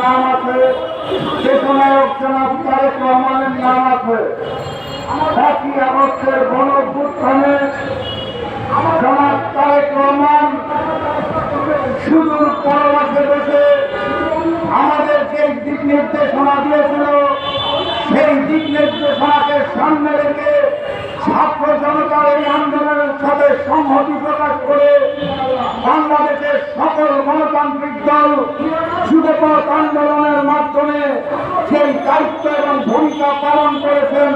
নাম আছে রহমানের নাম আছে। আগস্টের তারেক রহমান সুদূর আমাদের যে দিক নির্দেশনা দিয়েছিল, সেই দিক নির্দেশনাকে সামনে রেখে ছাত্র জনতার এই আন্দোলনের সাথে সংহতি প্রকাশ করে বাংলাদেশের সকল গণতান্ত্রিক দল যুবপথ আন্দোলনের মাধ্যমে সেই দায়িত্ব এবং ভূমিকা পালন করেছেন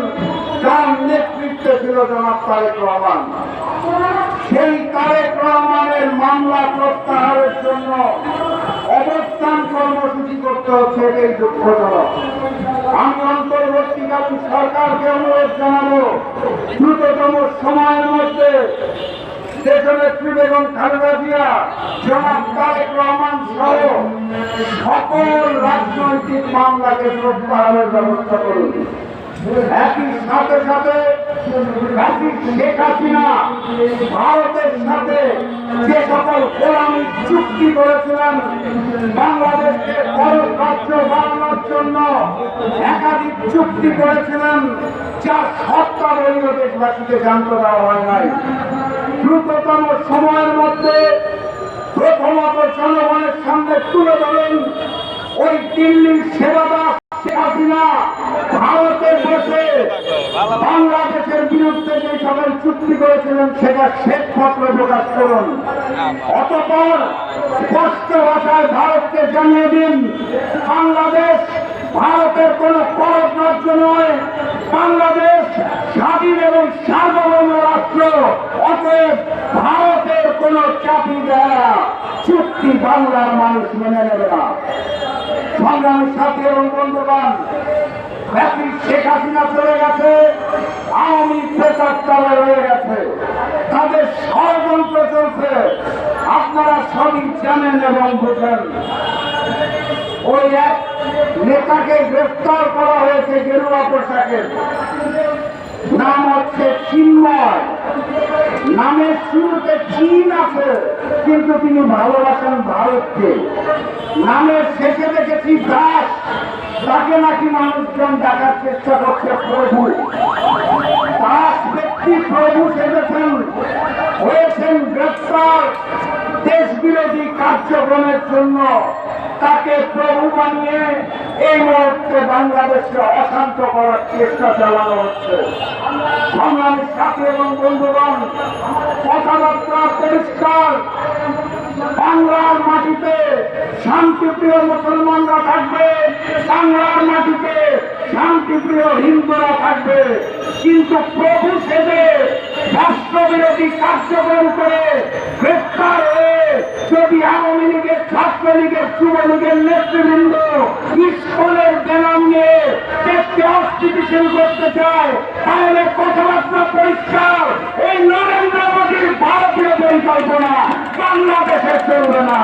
যার নেতৃত্বে ছিল জনাব তারেক রহমান। সেই তারেক রহমানের মামলা প্রত্যাহারের জন্য অবস্থান কর্মসূচি করতে হচ্ছে এটাই দুঃখজনক। আমি অন্তর্বর্তীকালীন সরকারকে অনুরোধ জানাব, দ্রুততম সময়ের মধ্যে দেশনেত্রী বেগম খালেদা জিয়া, জনাব তারেক রহমান সহ সকল রাজনৈতিক মামলাকে প্রত্যাহারের ব্যবস্থা করুন। একই সাথে সাথে শেখ হাসিনা ভারতের সাথে যে সকল গোলামী চুক্তি করেছিলেন, বাংলাদেশকে বড় রাজ্য বানানোর জন্য একাধিক চুক্তি করেছিলেন, যা সত্তা বৈধ দেশবাসীকে জানতে দেওয়া হয় নাই দ্রুততম সময়ের মধ্যে প্রথমত জনগণের সামনে তুলে ধরেন। ওই দিল্লির সেবাদাস শেখ হাসিনা ভারতে বসে বাংলাদেশের বিরুদ্ধে যে সকল চুক্তি করেছিলেন, সেটা শ্বেতপত্র প্রকাশ করুন। অতপর স্পষ্ট ভাষায় ভারতকে জানিয়ে দিন, বাংলাদেশ ভারতের কোন পরব রাজ্য নয়। বাংলাদেশ স্বাধীন এবং সার্বভৌম রাষ্ট্র। অতএব ভারতের কোন চাপি দেয়া চুক্তি বাংলার মানুষ মেনে নেবে না। সংগ্রামী সাথী এবং বন্ধুবান শেখ হাসিনা চলে গেছে। আওয়ামী প্রেসার তলে রয়ে গেছে। তাদের ষড়যন্ত্র চলছে। আপনারা সবই জানেন এবং বোঝেন। ওই এক নেতাকে গ্রেফতার করা হয়েছে গেরুয়া পোশাকের। নাম হচ্ছে চিন্ময়। শুরুতে চীন আছে, কিন্তু তিনি ভালোবাসেন ভারতকে। নামের শেষে দেখেছি দাস, তাকে নাকি মানুষজন ডাকার চেষ্টা করছে প্রভু। দাস ব্যক্তি প্রভু সেজেছেন, হয়েছেন গ্রেফতার দেশ বিরোধী কার্যক্রমের জন্য। তাকে প্রভু বানিয়ে এই মুহূর্তে বাংলাদেশকে অশান্ত করার চেষ্টা চালানো হচ্ছে। সংগ্রামের সাথী এবং বন্ধুগণ, কথাবার্তা, পরিষ্কার। বাংলার মাটিতে শান্তিপ্রিয় মুসলমানরা থাকবে, বাংলার মাটিতে শান্তিপ্রিয় হিন্দুরা থাকবে। কিন্তু প্রভু সেজে রাষ্ট্রবিরোধী কার্যক্রম করে গ্রেফতার হয়ে যদি আওয়ামী লীগের ছাত্রলীগের যুবলীগের নেতৃবৃন্দ স্কুলের বেনাম নিয়ে দেশকে অস্থিতিশীল করতে চায়, তাহলে কথাবার্তা পরিষ্কার। এই নরেন্দ্র মোদীর ভারতীয় পরিকল্পনা বাংলাদেশে চলবে না।